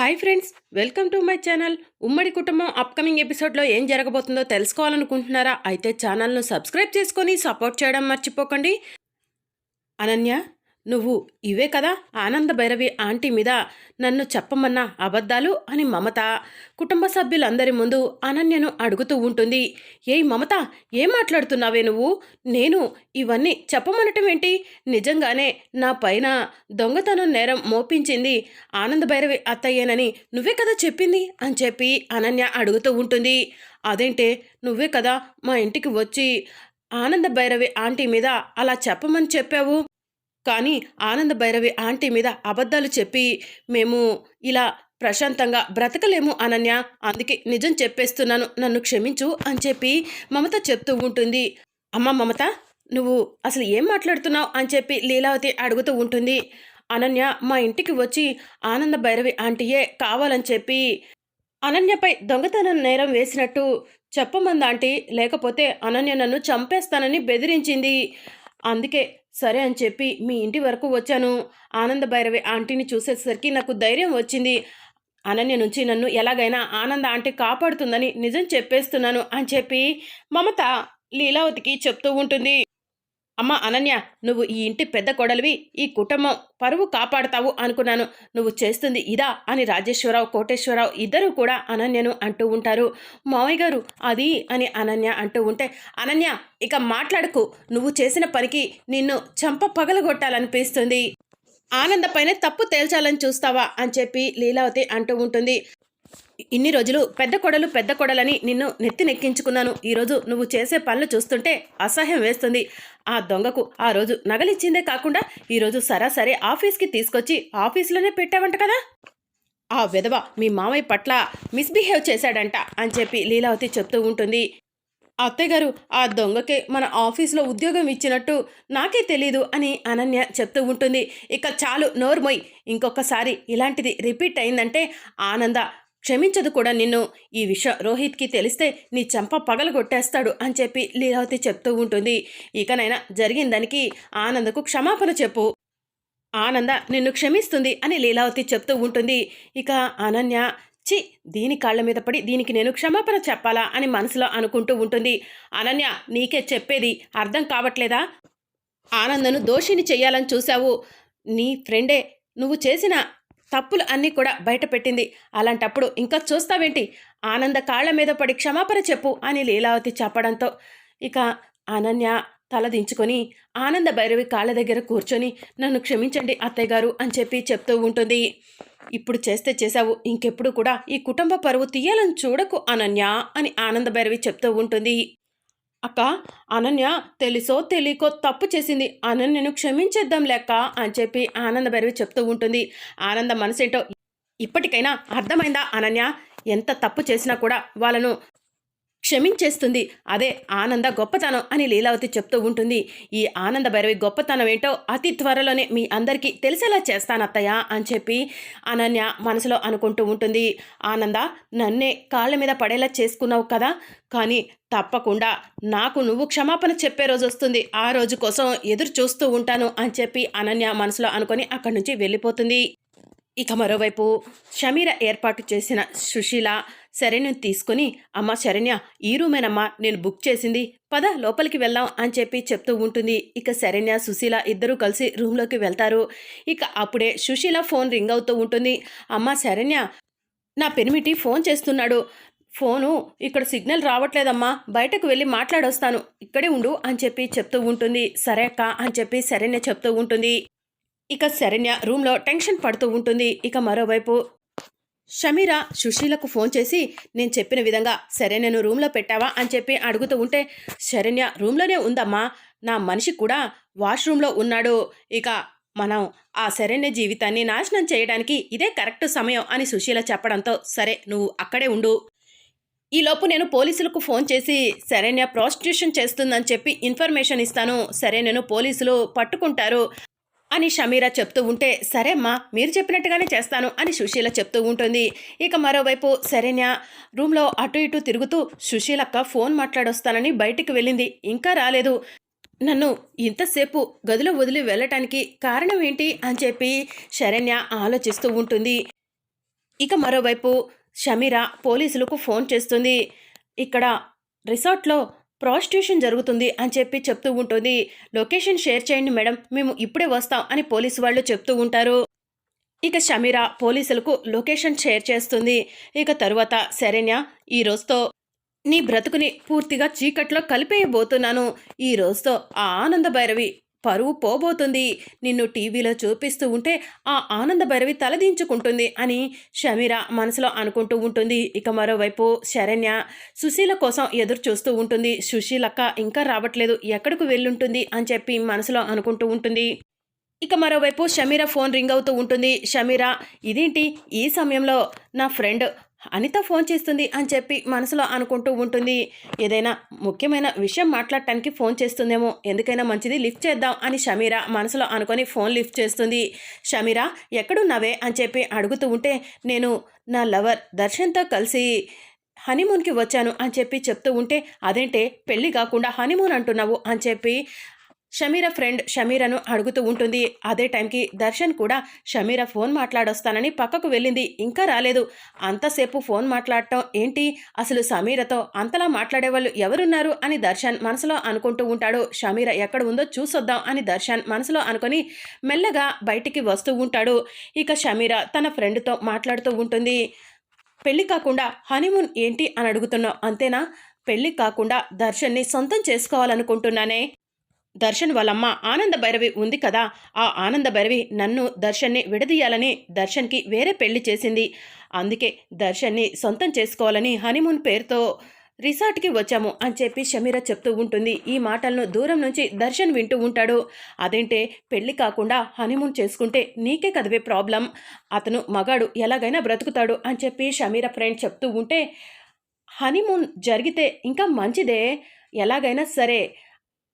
Hi friends welcome to my channel. ఉమ్మడి కుటుంబం upcoming ఎపిసోడ్లో ఏం జరగబోతుందో తెలుసుకోవాలనుకుంటున్నారా? అయితే ఛానల్ను సబ్స్క్రైబ్ చేసుకొని సపోర్ట్ చేయడం మర్చిపోకండి. అనన్య నువ్వు ఇవే కదా ఆనంద భైరవి ఆంటీ మీద నన్ను చెప్పమన్న అబద్ధాలు అని మమత. కుటుంబ సభ్యులందరి ముందు అనన్యను అడుగుతూ ఉంటుంది. ఏయ్ మమత ఏం మాట్లాడుతున్నావే నువ్వు? నేను ఇవన్నీ చెప్పమనటం ఏంటి? నిజంగానే నా పైన దొంగతనం నేరం మోపించింది ఆనంద భైరవి అత్తయ్యేనని నువ్వే కదా చెప్పింది అని చెప్పి అనన్య అడుగుతూ ఉంటుంది. అదేంటే నువ్వే కదా మా ఇంటికి వచ్చి ఆనంద భైరవి ఆంటీ మీద అలా చెప్పమని చెప్పావు? కానీ ఆనంద భైరవి ఆంటీ మీద అబద్ధాలు చెప్పి మేము ఇలా ప్రశాంతంగా బ్రతకలేము అనన్య అందుకే నిజం చెప్పేస్తున్నాను నన్ను క్షమించు అని చెప్పి మమత చెప్తూ ఉంటుంది. అమ్మ మమత నువ్వు అసలు ఏం మాట్లాడుతున్నావు అని చెప్పి లీలావతి అడుగుతూ ఉంటుంది. అనన్య మా ఇంటికి వచ్చి ఆనంద భైరవి ఆంటీయే కావాలని చెప్పి అనన్యపై దొంగతనం నేరం వేసినట్టు చెప్పమంది ఆంటీ లేకపోతే అనన్య నన్ను చంపేస్తానని బెదిరించింది. అందుకే సరే అని చెప్పి మీ ఇంటి వరకు వచ్చాను. ఆనంద భైరవి ఆంటీని చూసేసరికి నాకు ధైర్యం వచ్చింది. అనన్య నుంచి నన్ను ఎలాగైనా ఆనంద ఆంటీ కాపాడుతుందని నిజం చెప్పేస్తున్నాను అని చెప్పి మమత లీలావతికి చెప్తూ ఉంటుంది. అమ్మ అనన్య నువ్వు ఈ ఇంటి పెద్ద కొడలివి ఈ కుటుంబం పరువు కాపాడుతావు అనుకున్నాను. నువ్వు చేస్తుంది ఇదా అని రాజేశ్వరరావు కోటేశ్వరరావు ఇద్దరూ కూడా అనన్యను అంటూ ఉంటారు. మావయ్య గారు అది అని అనన్య అంటూ ఉంటే అనన్య ఇక మాట్లాడకు. నువ్వు చేసిన పనికి నిన్ను చంప పగలగొట్టాలనిపిస్తుంది. ఆనందపైనే తప్పు తేల్చాలని చూస్తావా అని చెప్పి లీలావతి అంటూ ఉంటుంది. ఇన్ని రోజులు పెద్ద కొడలు పెద్ద కొడలని నిన్ను నెత్తి నెక్కించుకున్నాను. ఈరోజు నువ్వు చేసే పనులు చూస్తుంటే అసహ్యం వేస్తుంది. ఆ దొంగకు ఆ రోజు నగలిచ్చిందే కాకుండా ఈరోజు సరాసరి ఆఫీస్కి తీసుకొచ్చి ఆఫీస్లోనే పెట్టావంట కదా? ఆ విధవ మీ మామయ్య పట్ల మిస్బిహేవ్ చేశాడంట అని చెప్పి లీలావతి చెప్తూ ఉంటుంది. అత్తయ్యగారు ఆ దొంగకే మన ఆఫీస్లో ఉద్యోగం ఇచ్చినట్టు నాకే తెలీదు అని అనన్య చెప్తూ ఉంటుంది. ఇక చాలు నోర్మొయ్. ఇంకొకసారి ఇలాంటిది రిపీట్ అయిందంటే ఆనంద క్షమించదు కూడా నిన్ను. ఈ విషయం రోహిత్కి తెలిస్తే నీ చెంప పగలగొట్టేస్తాడు అని చెప్పి లీలావతి చెప్తూ ఉంటుంది. ఇకనైనా జరిగిన దానికి ఆనందకు క్షమాపణ చెప్పు. ఆనంద నిన్ను క్షమిస్తుంది అని లీలావతి చెప్తూ ఉంటుంది. ఇక అనన్య చి దీని కాళ్ళ మీద పడి దీనికి నేను క్షమాపణ చెప్పాలా అని మనసులో అనుకుంటూ ఉంటుంది. అనన్య నీకే చెప్పేది అర్థం కావట్లేదా? ఆనందను దోషిని చేయాలని చూశావు. నీ ఫ్రెండే నువ్వు చేసిన తప్పులు అన్నీ కూడా బయటపెట్టింది అలాంటప్పుడు ఇంకా చూస్తావేంటి? ఆనంద కాళ్ళ మీద పడి క్షమాపణ చెప్పు అని లీలావతి చెప్పడంతో ఇక అనన్య తలదించుకొని ఆనంద భైరవి కాళ్ళ దగ్గర కూర్చొని నన్ను క్షమించండి అత్తయ్య గారు అని చెప్పి చెప్తూ ఉంటుంది. ఇప్పుడు చేస్తే చేశావు ఇంకెప్పుడు కూడా ఈ కుటుంబ పరువు తీయాలని చూడకు అనన్య అని ఆనంద భైరవి చెప్తూ ఉంటుంది. అక్క అనన్య తెలుసో తెలియకో తప్పు చేసింది. అనన్యను క్షమించేద్దాం లెక్క అని చెప్పి ఆనంద భైరవి చెప్తూ ఉంటుంది. ఆనంద మనసేంటో ఇప్పటికైనా అర్థమైందా అనన్య? ఎంత తప్పు చేసినా కూడా వాళ్ళను క్షమించేస్తుంది. అదే ఆనంద గొప్పతనం అని లీలావతి చెప్తూ ఉంటుంది. ఈ ఆనంద భైరవి గొప్పతనం ఏంటో అతి త్వరలోనే మీ అందరికీ తెలిసేలా చేస్తానత్తయ్య అని చెప్పి అనన్య మనసులో అనుకుంటూ ఉంటుంది. ఆనంద నన్నే కాళ్ళ మీద పడేలా చేసుకున్నావు కదా? కానీ తప్పకుండా నాకు నువ్వు క్షమాపణ చెప్పే రోజు వస్తుంది. ఆ రోజు కోసం ఎదురు చూస్తూ ఉంటాను అని చెప్పి అనన్య మనసులో అనుకొని అక్కడి నుంచి వెళ్ళిపోతుంది. ఇక మరోవైపు షమీర ఏర్పాటు చేసిన సుశీల శరణ్యం తీసుకుని అమ్మ శరణ్య ఈ రూమేనమ్మా నేను బుక్ చేసింది. పద లోపలికి వెళ్దాం అని చెప్పి చెప్తూ ఉంటుంది. ఇక శరణ్య సుశీల ఇద్దరూ కలిసి రూమ్లోకి వెళ్తారు. ఇక అప్పుడే సుశీల ఫోన్ రింగ్ అవుతూ ఉంటుంది. అమ్మ శరణ్య నా పెనిమిటి ఫోన్ చేస్తున్నాడు. ఫోను ఇక్కడ సిగ్నల్ రావట్లేదమ్మా. బయటకు వెళ్ళి మాట్లాడొస్తాను. ఇక్కడే ఉండు అని చెప్పి చెప్తూ ఉంటుంది. సరే అక్క అని చెప్పి శరణ్య చెప్తూ ఉంటుంది. ఇక శరణ్య రూమ్లో టెన్షన్ పడుతూ ఉంటుంది. ఇక మరోవైపు షమీరా సుశీలకు ఫోన్ చేసి నేను చెప్పిన విధంగా శరణ్యను రూమ్లో పెట్టావా? అని చెప్పి అడుగుతూ ఉంటే శరణ్య రూమ్లోనే ఉందమ్మా. నా మనిషి కూడా వాష్రూమ్లో ఉన్నాడు. ఇక మనం ఆ శరణ్య జీవితాన్ని నాశనం చేయడానికి ఇదే కరెక్ట్ సమయం అని సుశీల చెప్పడంతో సరే నువ్వు అక్కడే ఉండు. ఈలోపు నేను పోలీసులకు ఫోన్ చేసి శరణ్య ప్రాస్టిట్యూషన్ చేస్తుందని చెప్పి ఇన్ఫర్మేషన్ ఇస్తాను. శరణ్యను పోలీసులు పట్టుకుంటారు. అని షమీరా చెప్తూ ఉంటే సరే అమ్మా మీరు చెప్పినట్టుగానే చేస్తాను అని సుశీల చెప్తూ ఉంటుంది. ఇక మరోవైపు శరణ్య రూమ్లో అటు ఇటు తిరుగుతూ సుశీలక్క ఫోన్ మాట్లాడొస్తానని బయటికి వెళ్ళింది. ఇంకా రాలేదు. నన్ను ఇంతసేపు గదిలో వదిలి వెళ్ళటానికి కారణం ఏంటి అని చెప్పి శరణ్య ఆలోచిస్తూ ఉంటుంది. ఇక మరోవైపు షమీరా పోలీసులకు ఫోన్ చేస్తుంది. ఇక్కడ రిసార్ట్లో ప్రాస్టిట్యూషన్ జరుగుతుంది అని చెప్పి చెప్తూ ఉంటుంది. లొకేషన్ షేర్ చేయండి మేడం మేము ఇప్పుడే వస్తాం అని పోలీసు వాళ్ళు చెప్తూ ఉంటారు. ఇక షమీర పోలీసులకు లొకేషన్ షేర్ చేస్తుంది. ఇక తరువాత శరణ్య ఈ రోజుతో నీ బ్రతుకుని పూర్తిగా చీకట్లో కలిపేయబోతున్నాను. ఈ రోజుతో ఆ ఆనంద భైరవి పరువు పోబోతుంది. నిన్ను టీవీలో చూపిస్తూ ఉంటే ఆ ఆనంద భైరవి తలదించుకుంటుంది అని షమీర మనసులో అనుకుంటూ ఉంటుంది. ఇక మరోవైపు శరణ్య సుశీల కోసం ఎదురు చూస్తూ ఉంటుంది. సుశీలక్క ఇంకా రావట్లేదు. ఎక్కడికి వెళ్ళుంటుంది అని చెప్పి మనసులో అనుకుంటూ ఉంటుంది. ఇక మరోవైపు షమీర ఫోన్ రింగ్ అవుతూ ఉంటుంది. షమీర ఇదేంటి? ఈ సమయంలో నా ఫ్రెండ్ అనిత ఫోన్ చేస్తుంది అని చెప్పి మనసులో అనుకుంటూ ఉంటుంది. ఏదైనా ముఖ్యమైన విషయం మాట్లాడటానికి ఫోన్ చేస్తుందేమో ఎందుకైనా మంచిది లిఫ్ట్ చేద్దాం అని షమీర మనసులో అనుకొని ఫోన్ లిఫ్ట్ చేస్తుంది. షమీర ఎక్కడున్నావే అని చెప్పి అడుగుతూ ఉంటే నేను నా లవర్ దర్శన్తో కలిసి హనీమూన్కి వచ్చాను అని చెప్పి చెప్తూ ఉంటే అదేంటే పెళ్ళి కాకుండా హనీమూన్ అంటున్నావు అని చెప్పి షమీర ఫ్రెండ్ షమీరను అడుగుతూ ఉంటుంది. అదే టైంకి దర్శన్ కూడా షమీర ఫోన్ మాట్లాడొస్తానని పక్కకు వెళ్ళింది ఇంకా రాలేదు. అంతసేపు ఫోన్ మాట్లాడటం ఏంటి? అసలు సమీరతో అంతలా మాట్లాడేవాళ్ళు ఎవరున్నారు? అని దర్శన్ మనసులో అనుకుంటూ ఉంటాడు. షమీర ఎక్కడ ఉందో చూసొద్దాం అని దర్శన్ మనసులో అనుకొని మెల్లగా బయటికి వస్తూ ఉంటాడు. ఇక షమీర తన ఫ్రెండ్తో మాట్లాడుతూ ఉంటుంది. పెళ్ళి కాకుండా హనీమూన్ ఏంటి? అని అడుగుతున్నావు అంతేనా? పెళ్ళి కాకుండా దర్శన్ని సొంతం చేసుకోవాలనుకుంటున్నానే. దర్శన్ వాళ్ళమ్మ ఆనంద భైరవి ఉంది కదా. ఆ ఆనంద భైరవి నన్ను దర్శన్ని విడదీయాలని దర్శన్కి వేరే పెళ్ళి చేసింది. అందుకే దర్శన్ని సొంతం చేసుకోవాలని హనీమూన్ పేరుతో రిసార్ట్కి వచ్చాము అని చెప్పి షమీర చెప్తూ ఉంటుంది. ఈ మాటలను దూరం నుంచి దర్శన్ వింటూ ఉంటాడు. అదేంటే పెళ్ళి కాకుండా హనీమూన్ చేసుకుంటే నీకే కదవే ప్రాబ్లం. అతను మగాడు ఎలాగైనా బ్రతుకుతాడు అని చెప్పి షమీర ఫ్రెండ్ చెప్తూ ఉంటే హనీమూన్ జరిగితే ఇంకా మంచిదే. ఎలాగైనా సరే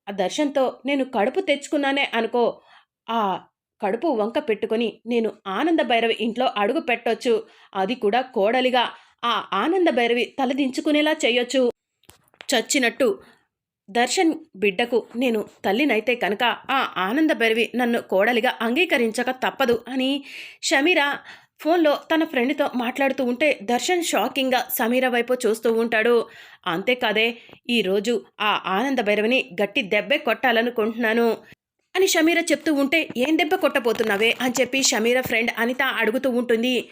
ఆ దర్శన్తో నేను కడుపు తెచ్చుకున్నానే అనుకో. ఆ కడుపు వంక పెట్టుకొని నేను ఆనంద భైరవి ఇంట్లో అడుగు పెట్టొచ్చు. అది కూడా కోడలిగా. ఆ ఆనంద భైరవి తలదించుకునేలా చేయొచ్చు. చచ్చినట్టు దర్శన్ బిడ్డకు నేను తల్లినైతే కనుక ఆ ఆనంద భైరవి నన్ను కోడలిగా అంగీకరించక తప్పదు అని షమీరా ఫోన్లో తన ఫ్రెండ్తో మాట్లాడుతూ ఉంటే దర్శన్ షాకింగ్గా సమీర వైపు చూస్తూ ఉంటాడు. అంతేకాదే ఈరోజు ఆ ఆనంద భైరవిని గట్టి దెబ్బే కొట్టాలనుకుంటున్నాను అని షమీర చెప్తూ ఉంటే ఏం దెబ్బ కొట్టబోతున్నావే? అని చెప్పి షమీర ఫ్రెండ్ అనిత అడుగుతూ ఉంటుంది.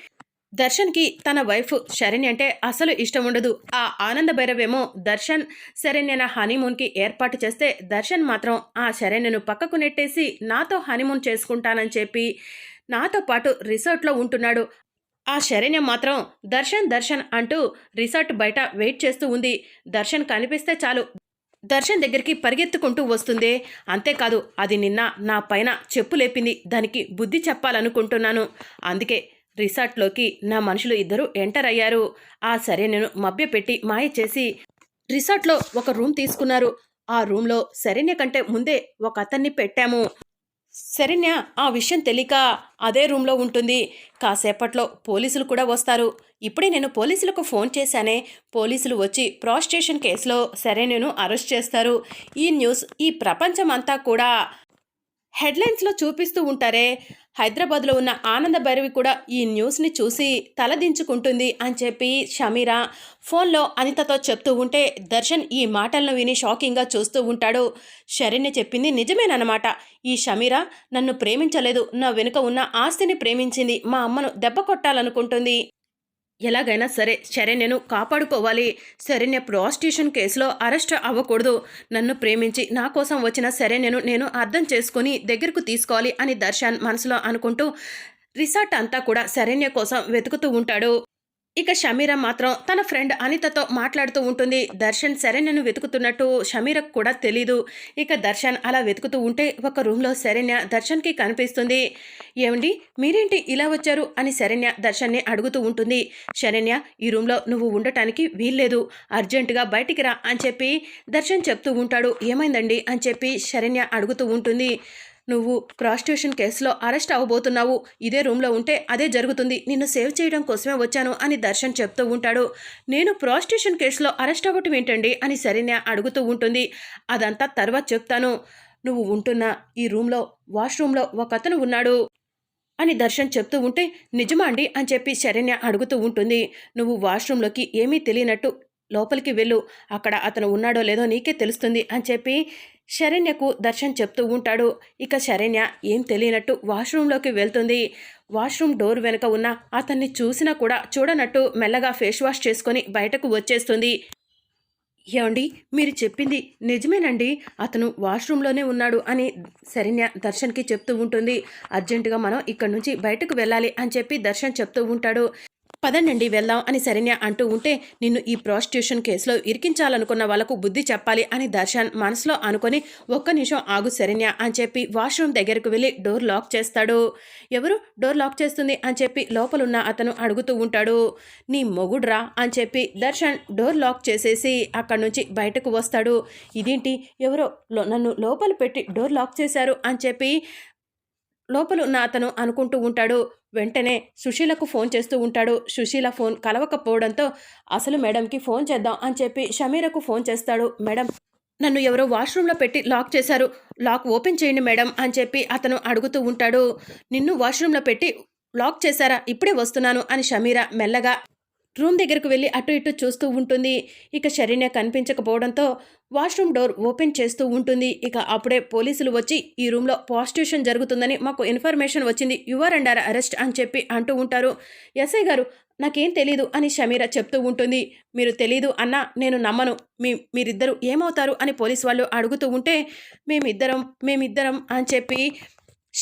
దర్శన్కి తన వైఫ్ శరణ్య అంటే అసలు ఇష్టం ఉండదు. ఆ ఆనంద భైరవేమో దర్శన్ శరణ్యన హనీమూన్కి ఏర్పాటు చేస్తే దర్శన్ మాత్రం ఆ శరణ్యను పక్కకు నెట్టేసి నాతో హనీమూన్ చేసుకుంటానని చెప్పి నాతో పాటు రిసార్ట్లో ఉంటున్నాడు. ఆ శరణ్య మాత్రం దర్శన్ దర్శన్ అంటూ రిసార్ట్ బయట వెయిట్ చేస్తూ ఉంది. దర్శన్ కనిపిస్తే చాలు. దర్శన్ దగ్గరికి పరిగెత్తుకుంటూ వస్తుంది. అంతేకాదు అది నిన్న నా పైన చెప్పు లేపింది. దానికి బుద్ధి చెప్పాలనుకుంటున్నాను. అందుకే రిసార్ట్లోకి నా మనుషులు ఇద్దరు ఎంటర్ అయ్యారు. ఆ శరణ్యను మభ్యపెట్టి మాయ చేసి రిసార్ట్లో ఒక రూమ్ తీసుకున్నారు. ఆ రూమ్లో శరణ్య కంటే ముందే ఒక అతన్ని పెట్టాము. శరణ్య ఆ విషయం తెలియక అదే రూమ్లో ఉంటుంది. కాసేపట్లో పోలీసులు కూడా వస్తారు. ఇప్పుడే నేను పోలీసులకు ఫోన్ చేశానే. పోలీసులు వచ్చి ప్రాస్టేషన్ కేసులో శరణ్యను అరెస్ట్ చేస్తారు. ఈ న్యూస్ ఈ ప్రపంచం అంతా కూడా హెడ్లైన్స్లో చూపిస్తూ ఉంటారే. హైదరాబాద్లో ఉన్న ఆనంద భైరవి కూడా ఈ న్యూస్ని చూసి తలదించుకుంటుంది అని చెప్పి షమీరా ఫోన్లో అనితతో చెప్తూ ఉంటే దర్శన్ ఈ మాటలను విని షాకింగ్గా చూస్తూ ఉంటాడు. శరణ్య చెప్పింది నిజమేనమాట ఈ షమీరా నన్ను ప్రేమించలేదు. నా వెనుక ఉన్న ఆస్తిని ప్రేమించింది. మా అమ్మను దెబ్బ కొట్టాలనుకుంటుంది. ఎలాగైనా సరే శరణ్యను కాపాడుకోవాలి. శరణ్య ప్రాస్టిట్యూషన్ కేసులో అరెస్ట్ అవ్వకూడదు. నన్ను ప్రేమించి నా కోసం వచ్చిన శరణ్యను నేను అర్థం చేసుకుని దగ్గరకు తీసుకోవాలి అని దర్శన్ మనసులో అనుకుంటూ రిసార్ట్ అంతా కూడా శరణ్య కోసం వెతుకుతూ ఉంటాడు. ఇక షమీర మాత్రం తన ఫ్రెండ్ అనితతో మాట్లాడుతూ ఉంటుంది. దర్శన్ శరణ్యను వెతుకుతున్నట్టు షమీరకు కూడా తెలీదు. ఇక దర్శన్ అలా వెతుకుతూ ఉంటే ఒక రూమ్లో శరణ్య దర్శన్కి కనిపిస్తుంది. ఏమండి మీరేంటి ఇలా వచ్చారు? అని శరణ్య దర్శన్ని అడుగుతూ ఉంటుంది. శరణ్య ఈ రూమ్లో నువ్వు ఉండటానికి వీల్లేదు. అర్జెంటుగా బయటికి రా అని చెప్పి దర్శన్ చెప్తూ ఉంటాడు. ఏమైందండి? అని చెప్పి శరణ్య అడుగుతూ ఉంటుంది. నువ్వు ప్రాస్టిట్యూషన్ కేసులో అరెస్ట్ అవ్వబోతున్నావు ఇదే రూమ్లో ఉంటే అదే జరుగుతుంది. నిన్ను సేవ్ చేయడం కోసమే వచ్చాను అని దర్శన్ చెప్తూ ఉంటాడు. నేను ప్రాస్టిట్యూషన్ కేసులో అరెస్ట్ అవ్వటం ఏంటండి అని శరణ్య అడుగుతూ ఉంటుంది. అదంతా తర్వాత చెప్తాను. నువ్వు ఉంటున్న ఈ రూమ్లో వాష్రూమ్లో ఒక అతను ఉన్నాడు అని దర్శన్ చెప్తూ ఉంటే నిజమా అండి? అని చెప్పి శరణ్య అడుగుతూ ఉంటుంది. నువ్వు వాష్రూమ్లోకి ఏమీ తెలియనట్టు లోపలికి వెళ్ళు. అక్కడ అతను ఉన్నాడో లేదో నీకే తెలుస్తుంది అని చెప్పి శరణ్యకు దర్శన్ చెప్తూ ఉంటాడు. ఇక శరణ్య ఏం తెలియనట్టు వాష్రూమ్లోకి వెళ్తుంది. వాష్రూమ్ డోర్ వెనుక ఉన్న అతన్ని చూసినా కూడా చూడనట్టు మెల్లగా ఫేస్ వాష్ చేసుకొని బయటకు వచ్చేస్తుంది. ఏమండి? మీరు చెప్పింది నిజమేనండి. అతను వాష్రూమ్లోనే ఉన్నాడు అని శరణ్య దర్శన్కి చెప్తూ ఉంటుంది. అర్జెంటుగా మనం ఇక్కడి నుంచి బయటకు వెళ్ళాలి అని చెప్పి దర్శన్ చెప్తూ ఉంటాడు. పదండి వెళ్దాం అని శరణ్య అంటూ ఉంటే నిన్ను ఈ ప్రాస్టిట్యూషన్ కేసులో ఇరికించాలనుకున్న వాళ్ళకు బుద్ధి చెప్పాలి అని దర్శన్ మనసులో అనుకొని ఒక్క నిమిషం ఆగు శరణ్య అని చెప్పి వాష్రూమ్ దగ్గరకు వెళ్ళి డోర్ లాక్ చేస్తాడు. ఎవరు? డోర్ లాక్ చేస్తుంది అని చెప్పి లోపలున్న అతను అడుగుతూ ఉంటాడు. నీ మొగుడ్రా అని చెప్పి దర్శన్ డోర్ లాక్ చేసేసి అక్కడి నుంచి బయటకు వస్తాడు. ఇదేంటి? ఎవరో లో- నన్ను లోపల పెట్టి డోర్ లాక్ చేశారు అని చెప్పి లోపల ఉన్న అతను అనుకుంటూ ఉంటాడు. వెంటనే సుశీలకు ఫోన్ చేస్తూ ఉంటాడు. సుశీల ఫోన్ కలవకపోవడంతో అసలు మేడంకి ఫోన్ చేద్దాం అని చెప్పి షమీరకు ఫోన్ చేస్తాడు. మేడం నన్ను ఎవరో వాష్రూమ్లో పెట్టి లాక్ చేశారు. లాక్ ఓపెన్ చేయండి మేడం అని చెప్పి అతను అడుగుతూ ఉంటాడు. నిన్ను వాష్రూమ్లో పెట్టి లాక్ చేశారా? ఇప్పుడే వస్తున్నాను అని షమీరా మెల్లగా రూమ్ దగ్గరకు వెళ్ళి అటు ఇటు చూస్తూ ఉంటుంది. ఇక శరణ్య కనిపించకపోవడంతో వాష్రూమ్ డోర్ ఓపెన్ చేస్తూ ఉంటుంది. ఇక అప్పుడే పోలీసులు వచ్చి ఈ రూమ్లో ప్రాస్టిట్యూషన్ జరుగుతుందని మాకు ఇన్ఫర్మేషన్ వచ్చింది. యువర్ ఆర్ అరెస్ట్ అని చెప్పి అంటూ ఉంటారు. ఎస్ఐ గారు నాకేం తెలీదు అని షమీరా చెప్తూ ఉంటుంది. మీరు తెలీదు అన్నా నేను నమ్మను. మీ మీరిద్దరు ఏమవుతారు అని పోలీస్ వాళ్ళు అడుగుతూ ఉంటే మేమిద్దరం మేమిద్దరం అని చెప్పి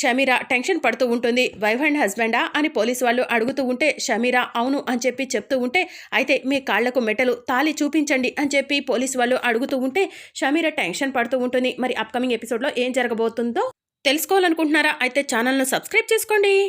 షమీరా టెన్షన్ పడుతూ ఉంటుంది. వైఫ్ అండ్ హస్బెండా అని పోలీస్ వాళ్ళు అడుగుతూ ఉంటే షమీరా అవును అని చెప్పి చెప్తూ ఉంటే అయితే మీ కాళ్ళకు మెటలు తాలి చూపించండి అని చెప్పి పోలీస్ వాళ్ళు అడుగుతూ ఉంటే షమీరా టెన్షన్ పడుతూ ఉంటుంది. మరి అప్కమింగ్ ఎపిసోడ్లో ఏం జరగబోతుందో తెలుసుకోవాలనుకుంటున్నారా? అయితే ఛానల్ను సబ్స్క్రైబ్ చేసుకోండి.